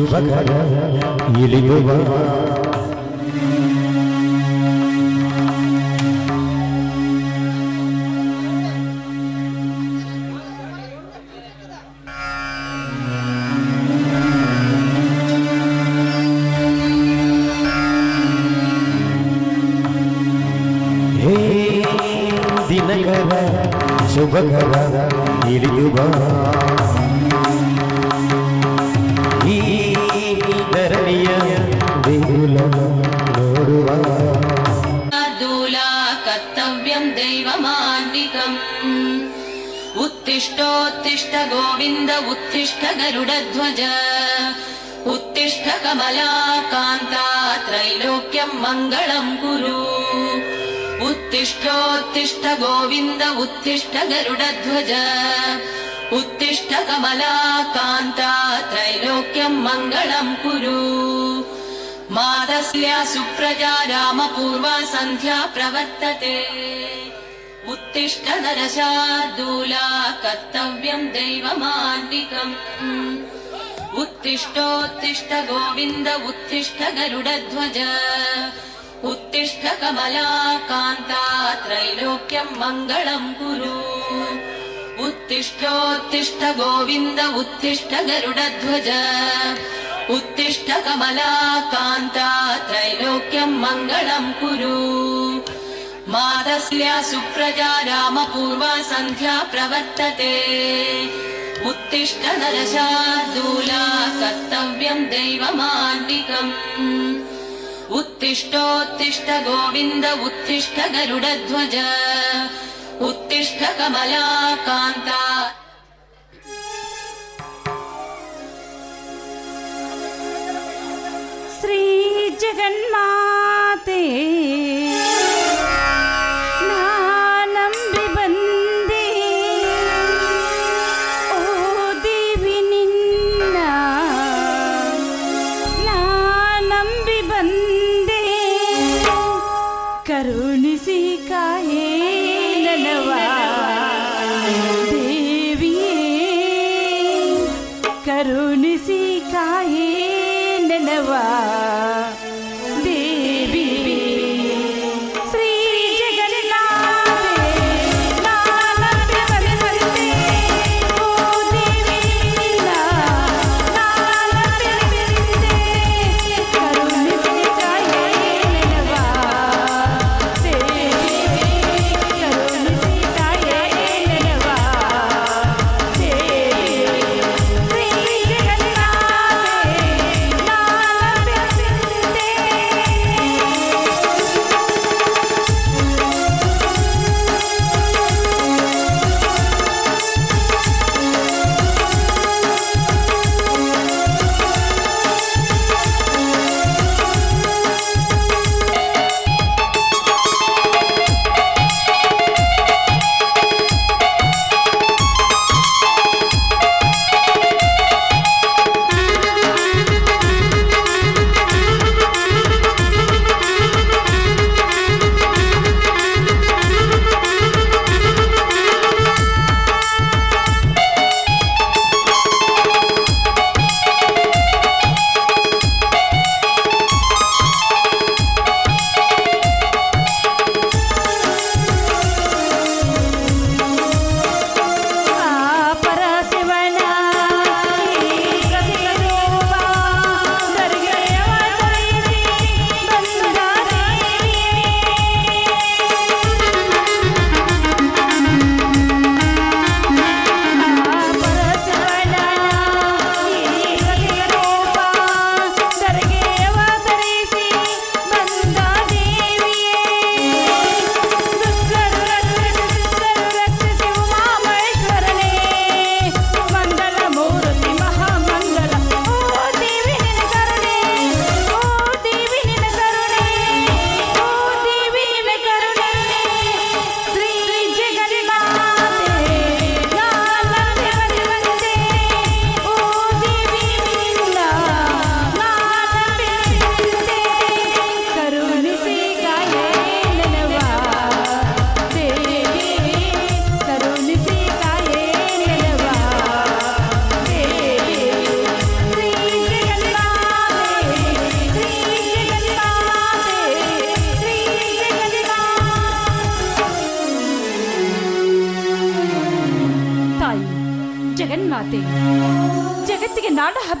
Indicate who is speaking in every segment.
Speaker 1: శుభకర ఇలియువ गोविन्द उत्तिष्ठ गरुडध्वज उत्तिष्ठ कमला कान्ता त्रैलोक्यं मङ्गलम् कुरु उत्तिष्ठोत्तिष्ठ गोविन्द उत्तिष्ठ गरुडध्वज उत्तिष्ठ कमला कान्ता त्रैलोक्यं मङ्गलम् कुरु मातस्य सुप्रजा रामपूर्वा सन्ध्या प्रवर्तते उत्तिष्ठ नरशार्दूला कर्तव्यम् दैवमान्निकम् उत्तिष्ठोत्तिष्ठ गोविन्द उत्तिष्ठ गरुडध्वज उत्तिष्ठ कमला कान्ता त्रैलोक्यम् मङ्गलम् कुरु उत्तिष्ठोत्तिष्ठ गोविन्द उत्तिष्ठ गरुडध्वज उत्तिष्ठ कमला कान्ता त्रैलोक्यम् मङ्गलम् कुरु मातस्य सुप्रजा रामपूर्वा सन्ध्या प्रवर्तते। उत्तिष्ठ नरशार्दूला कर्तव्यम् दैवमान्निकम् उत्तिष्ठोत्तिष्ठ गोविन्द उत्तिष्ठ गरुडध्वज उत्तिष्ठ कमला कान्ता
Speaker 2: ಶ್ರೀ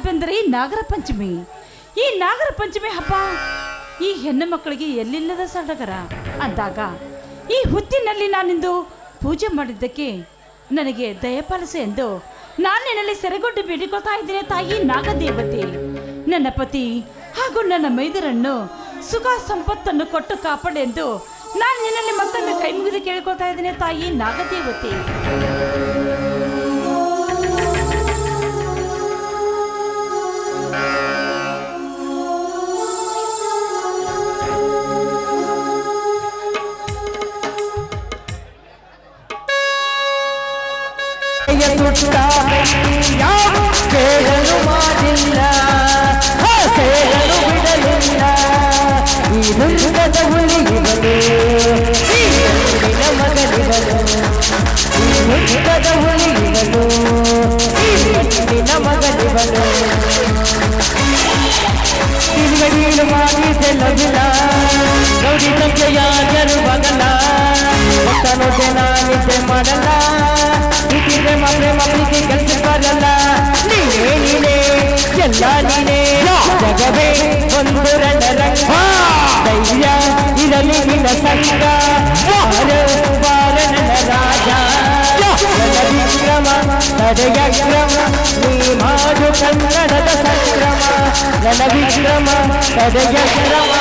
Speaker 2: ಜಗತ್ತಿಗೆ ನಾಡ ಹಬ್ಬ ಎಂದರೆ ಈ ನಾಗರ ಪಂಚಮಿ. ಈ ನಾಗರ ಪಂಚಮಿ ಹಬ್ಬ ಈ ಹೆಣ್ಣು ಮಕ್ಕಳಿಗೆ ಎಲ್ಲಿಲ್ಲದ ಸಡಗರ. ಅಂದಾಗ ಈ ಹುತ್ತಿನಲ್ಲಿ ನಾನಿಂದು ಪೂಜೆ ಮಾಡಿದ್ದಕ್ಕೆ ನನಗೆ ದಯಪಾಲಿಸು ಎಂದು ನಾನು ನಿನ್ನಲ್ಲಿ ಸೆರೆಗೊಂಡು ಬೇಡಿಕೊಳ್ತಾ ಇದ್ದೇನೆ ತಾಯಿ ನಾಗದೇವತೆ. ನನ್ನ ಪತಿ ಹಾಗೂ ನನ್ನ ಮೈದರನ್ನು ಸುಖ ಸಂಪತ್ತನ್ನು ಕೊಟ್ಟು ಕಾಪಾಡೆಂದು ನಾನು ನಿನ್ನಲ್ಲಿ ಮತ್ತೊಮ್ಮೆ ಕೈ ಮುಗಿದು ಕೇಳಿಕೊಳ್ತಾ ಇದ್ದೇನೆ ತಾಯಿ ನಾಗದೇವತೆ.
Speaker 3: ಎಲ್ಲ ನೀನೇ ಜಗವೇ ಒಂದು ರಣರಂಗ ಧೈರ್ಯ ಇರಲಿ ನಿನ್ನ ಸಂಗ ಬಾರ ಬಾರ ನನ್ನ ರಾಜ ನನ್ನ ವಿಕ್ರಮ ತಡೆಯ ಕ್ರಮ ನೀ ಮಾಡು ಕನ್ನಡದ ಸಂಕ್ರಮ ನನ್ನ ವಿಕ್ರಮ ತಡೆಯ ಕ್ರಮ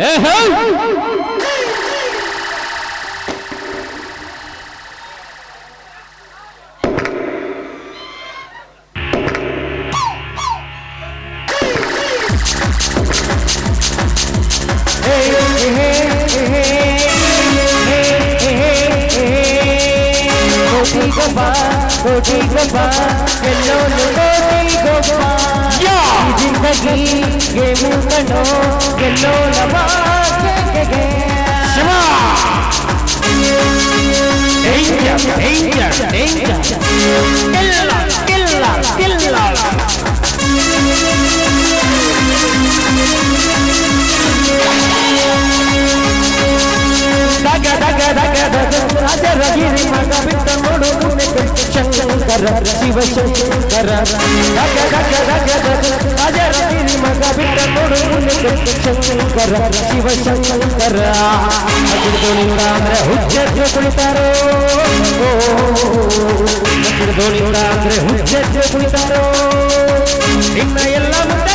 Speaker 3: ಏ ಹೌ Danger, danger, danger. Killer, killer, killer. Shankara Shiva Shankara ಮಗ ಬಿಟ್ಟ ನೋಡು ಶಂಕರ ಶಿವಶಂಕರ. ದೋಣಿಂದ ಅಂದ್ರೆ ಹುಚ್ಚೆದ್ದು ಕುಳಿತಾರೋ ದೋಣಿಂದ ಅಂದ್ರೆ ಹುಚ್ಚೆದ್ದು ಕುಳಿತಾರೋ ಇನ್ನ ಎಲ್ಲ ಮುಂದೆ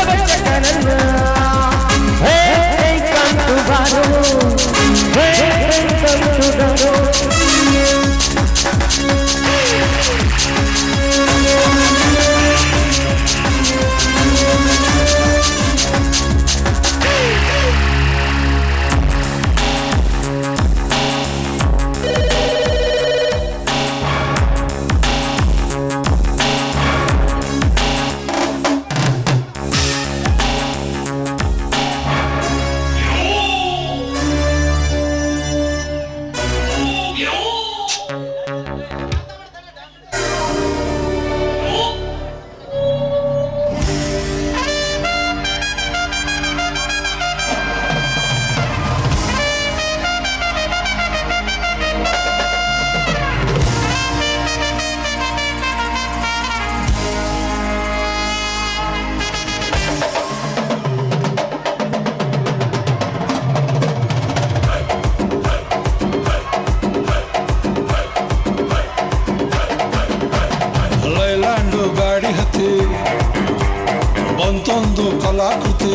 Speaker 4: ಬಂತೊಂದು ಕಲಾಕೃತಿ.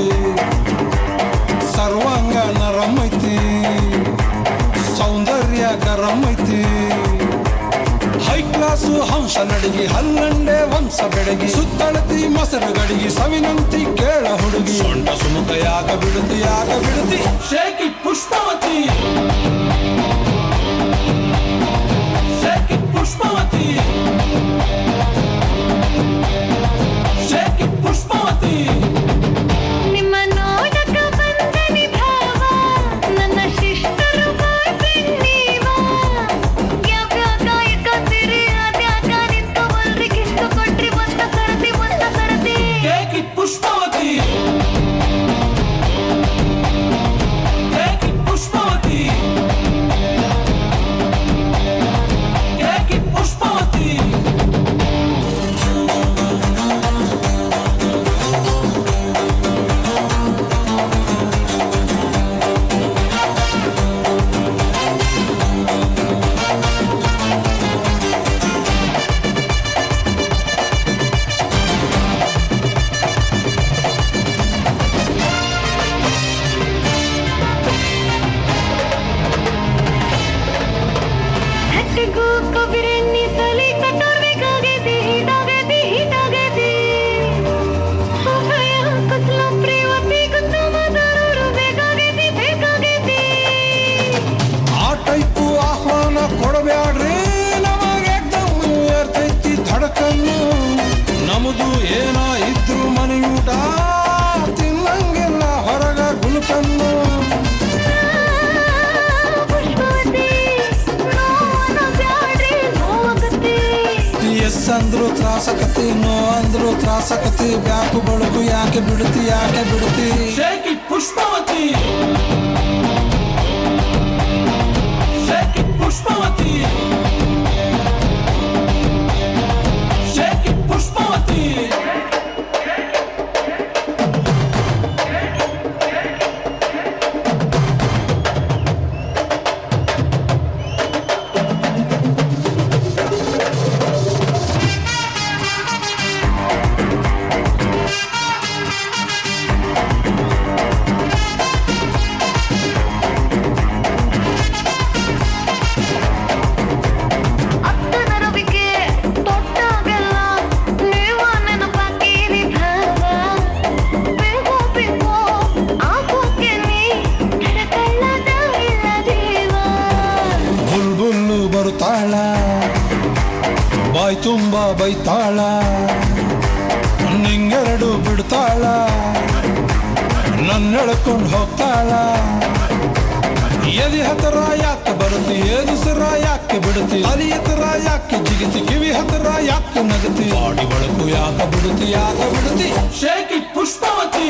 Speaker 4: ಸರ್ವಾಂಗ ನರಮೈತಿ ಸೌಂದರ್ಯ ಗರಮೈತಿ ಹೈ ಕ್ಲಾಸು ಹಂಸ ನಡಿಗೆ, ಹಲ್ಲಂಡೆ ವಂಶ ಬೆಡಗಿ. ಸುತ್ತಳತಿ ಮೊಸರು ಗಡಿಗೆ ಸವಿನಂತಿ ಕೇಳ ಹುಡುಗಿ. ಸೊಂಟ ಸುಮುಖ ಯಾಕ ಬಿಡುತಿ ಯಾಕ ಬಿಡುತಿ ಶೇಕಿ ಪುಷ್ಪವತಿ. ಶೇಕಿ ಪುಷ್ಪವತಿ. ತ್ರಾಸಕತಿ ನೋ ಅಂದ್ರು ತ್ರಾಸಕತಿ. ಬ್ಯಾಕು ಬಳುಕು ಯಾಕೆ ಬಿಡುತ್ತಿ ಯಾಕೆ ಬಿಡುತ್ತಿ? ಪುಷ್ಪವತಿ. ಹೋಗ್ತಾಳ ಎದಿ ಹತ್ರ ಯಾಕೆ ಬರುತ್ತಿ? ಎದುಸರ ಯಾಕೆ ಬಿಡುತ್ತಿ? ಅಲಿ ಹತ್ರ ಯಾಕೆ ಜಿಗಿತಿ? ಕಿವಿ ಹತ್ರ ಯಾಕೆ ನಗತಿ ಬಾಡಿ ಬಳಕು ಯಾಕೆ ಬಿಡುತ್ತಿ? ಯಾಕೆ ಬಿಡುತ್ತಿ? ಶೇಕಿ ಪುಷ್ಪವತಿ.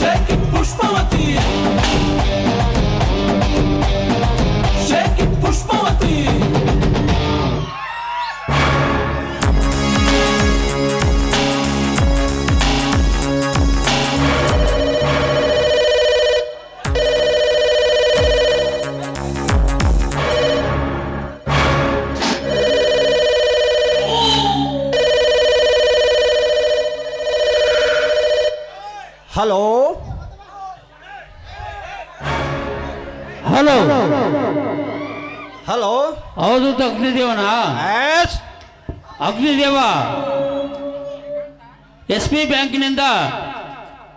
Speaker 4: ಶೇಕಿ ಪುಷ್ಪವತಿ. ಶೇಕಿ ಪುಷ್ಪವತಿ.
Speaker 5: ಅಗ್ನಿದೇವನ?
Speaker 6: ಎಸ್
Speaker 5: ಅಗ್ನಿದೇವ? ಎಸ್ ಬಿ ಬ್ಯಾಂಕಿನಿಂದ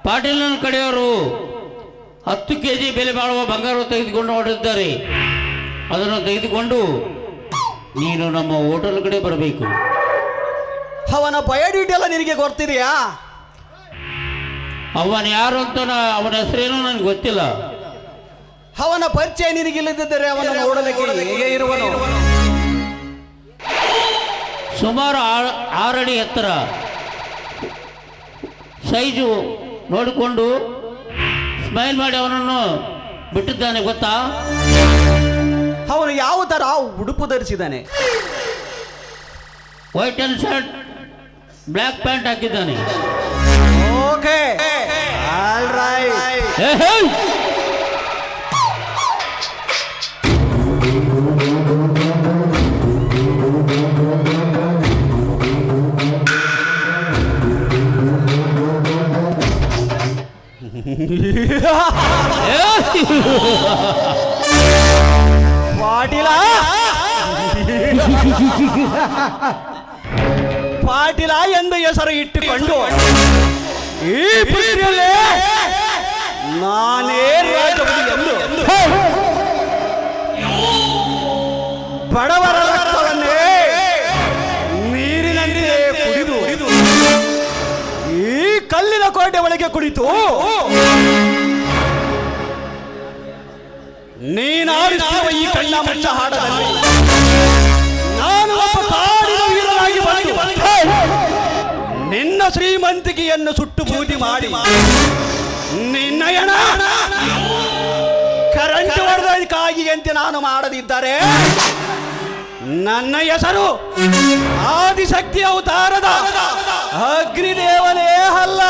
Speaker 5: ಪಾಟೀಲ್ನ ಕಡೆಯವರು ಹತ್ತು ಕೆ ಜಿ ಬೆಲೆ ಬಾಳುವ ಬಂಗಾರ ತೆಗೆದುಕೊಂಡು ಹೊರಟಿದ್ದಾರೆ. ಅದನ್ನು ತೆಗೆದುಕೊಂಡು ನೀನು ನಮ್ಮ ಹೋಟೆಲ್ ಕಡೆ ಬರಬೇಕು.
Speaker 6: ಅವನ ಬಯೋಡೀಟ್ ಎಲ್ಲ ನಿನಗೆ ಗೊತ್ತಿದೆಯಾ
Speaker 5: ಅವನ ಯಾರು ಅಂತ ಅವನ ಹೆಸರೇನು ನನಗೆ ಗೊತ್ತಿಲ್ಲ.
Speaker 6: ಅವನ ಪರಿಚಯ ನಿನಗಿಲ್ಲದಿದ್ದರೆ ಅವನ ನೋಡಲಿಕ್ಕೆ ಹೇಗೆ ಇರುವನು?
Speaker 5: ಸುಮಾರು ಆರು ಆರಡಿ ಎತ್ತರ. ಸೈಜು ನೋಡಿಕೊಂಡು ಸ್ಮೈಲ್ ಮಾಡಿ ಅವನನ್ನು ಬಿಟ್ಟಿದ್ದಾನೆ ಗೊತ್ತಾ?
Speaker 6: ಅವನು ಯಾವ ತರ ಉಡುಪು ಧರಿಸಿದ್ದಾನೆ?
Speaker 5: White and shirt black pant ಹಾಕಿದ್ದಾನೆ.
Speaker 6: Okay
Speaker 5: all right
Speaker 6: Patil! Patil ಎಂದು ಹೆಸರು ಇಟ್ಟುಕೊಂಡು ಈ ಪ್ರೀತಿಯಲ್ಲಿ ನಾನೇ ಎಂದು ಬಡವರ ರಕ್ತವನ್ನೇ ನೀರಿನಂತೆ ಕುಡಿದು ಈ ಕಲ್ಲಿನ ಕೋಟೆ ಒಳಗೆ ಕುಳಿತು ನೀನಾಡಿಸುವ ಈ ಕಣ್ಣ ಮುಚ್ಚ ಹಾಡದಲ್ಲಿ ನಾನು ನಿನ್ನ ಶ್ರೀಮಂತಿಕೆಯನ್ನು ಸುಟ್ಟು ಬೂದಿ ಮಾಡಿ. ನಿನ್ನ ಎಣ ಕರೆಂಟ್ ಹೊಡೆದಕ್ಕಾಗಿ ಅಂತ ನಾನು ಮಾಡದಿದ್ದರೆ ನನ್ನ ಹೆಸರು ಆದಿಶಕ್ತಿ ಅವತಾರದ ಅಗ್ನಿದೇವನೇ ಅಲ್ಲ.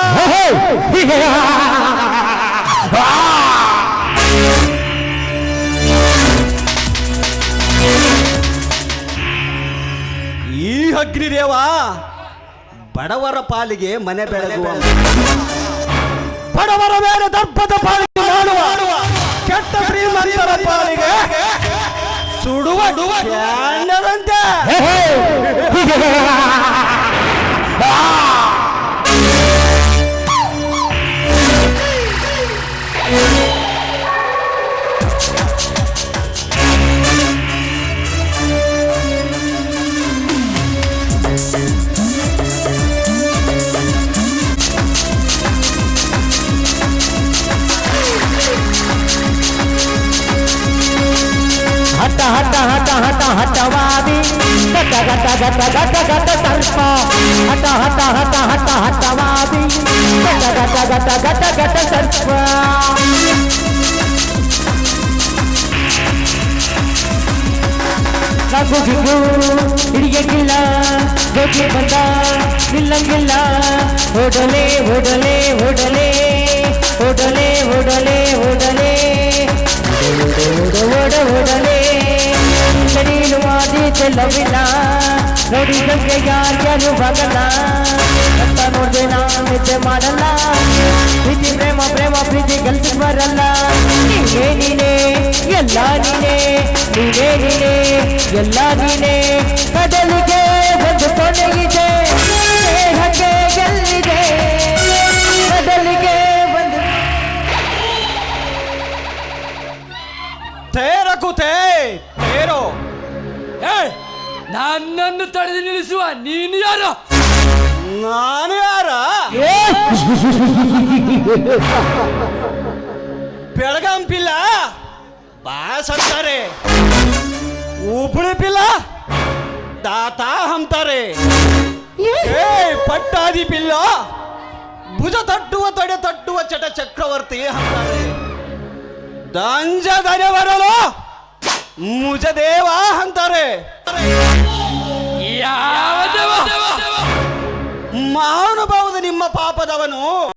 Speaker 6: ಅಗ್ನಿದೇವ ಬಡವರ ಪಾಲಿಗೆ ಮನೆ ಬೆಳಗುವ ಬಡವರ ಮೇಲೆ ದರ್ಪದ ಪಾಲಿಗೆ ಮಾಡುವ ಕೆಟ್ಟ ಶ್ರೀಮಂತರ ಪಾಲಿಗೆ ಸುಡುವ ಕ್ಯಾಂಡರಂತೆ
Speaker 3: ಹಠ ಗಟ ಗಟ ಗಟ ಸರ್ಪ ಹಠ ಹಠ ಹಠ ಹಠ ಹಠವಾದಿ ಗಟ ಗಟ ಗಟ ಗಟ ಗಟ ಸರ್ಪ ನಗು ಗಿಗು ಹಿಡಿಯಂಗಿಲ್ಲ ಜೋಗಿ ಬಂದ ನಿಲ್ಲಂಗಿಲ್ಲ ಓಡಲೆ ಓಡಲೆ ಓಡಲೆ ಓಡಲೆ ಓಡಲೆ ಓಡಲೆ ಓಡ ಓಡಲೆ ಶರೀರು ಮಾದಿ ಚೆಲ್ಲವಿಲ್ಲ ನೋಡಿ ಸಂಖ್ಯೆ ಯಾರ್ಯಾರು ಬಗಲ್ಲ. ಅಂತ ನೋಡ್ದೆ ನಾ ನಿದ್ದೆ ಮಾಡಲ್ಲ. ಪ್ರೀತಿ, ಪ್ರೇಮ ಪ್ರೇಮ, ಪ್ರೀತಿ ಗೆಲ್ಸಿ ಬರಲ್ಲ ನೀನೇ ನೀನೇ, ಎಲ್ಲ ನೀನೇ ನೀನೇ ನೀನೇ, ಎಲ್ಲ ನೀನೇ. ಕಡಲಿಗೆ ಒಂದು ಕೊನೆಯಿದೆ
Speaker 7: ನನ್ನನ್ನು ತಡೆದು ನಿಲ್ಲಿಸುವ ನೀನು ಯಾರು?
Speaker 6: ನಾನು ಯಾರ? ಬೆಳಗಾಂ ಪಿಲ್ಲ? ಬಾಸ್ ಅಂತಾರೆ ಹುಬ್ಳಿ ಪಿಲ್ಲ? ದಾತ ಅಂತಾರೆ ಏ! ಪಟ್ಟಾದಿ ಪಿಲ್ಲ? ಭುಜ ತಟ್ಟುವ ತಡೆ ತಟ್ಟುವ ಚಟ ಚಕ್ರವರ್ತಿ ಅಂತಾರೆ ದಂಜ ದನೆ ಬರಲು? ಮುಜದೇವ ಅಂತಾರೆ? ಮಹಾನುಭಾವದ ನಿಮ್ಮ ಪಾಪದವನು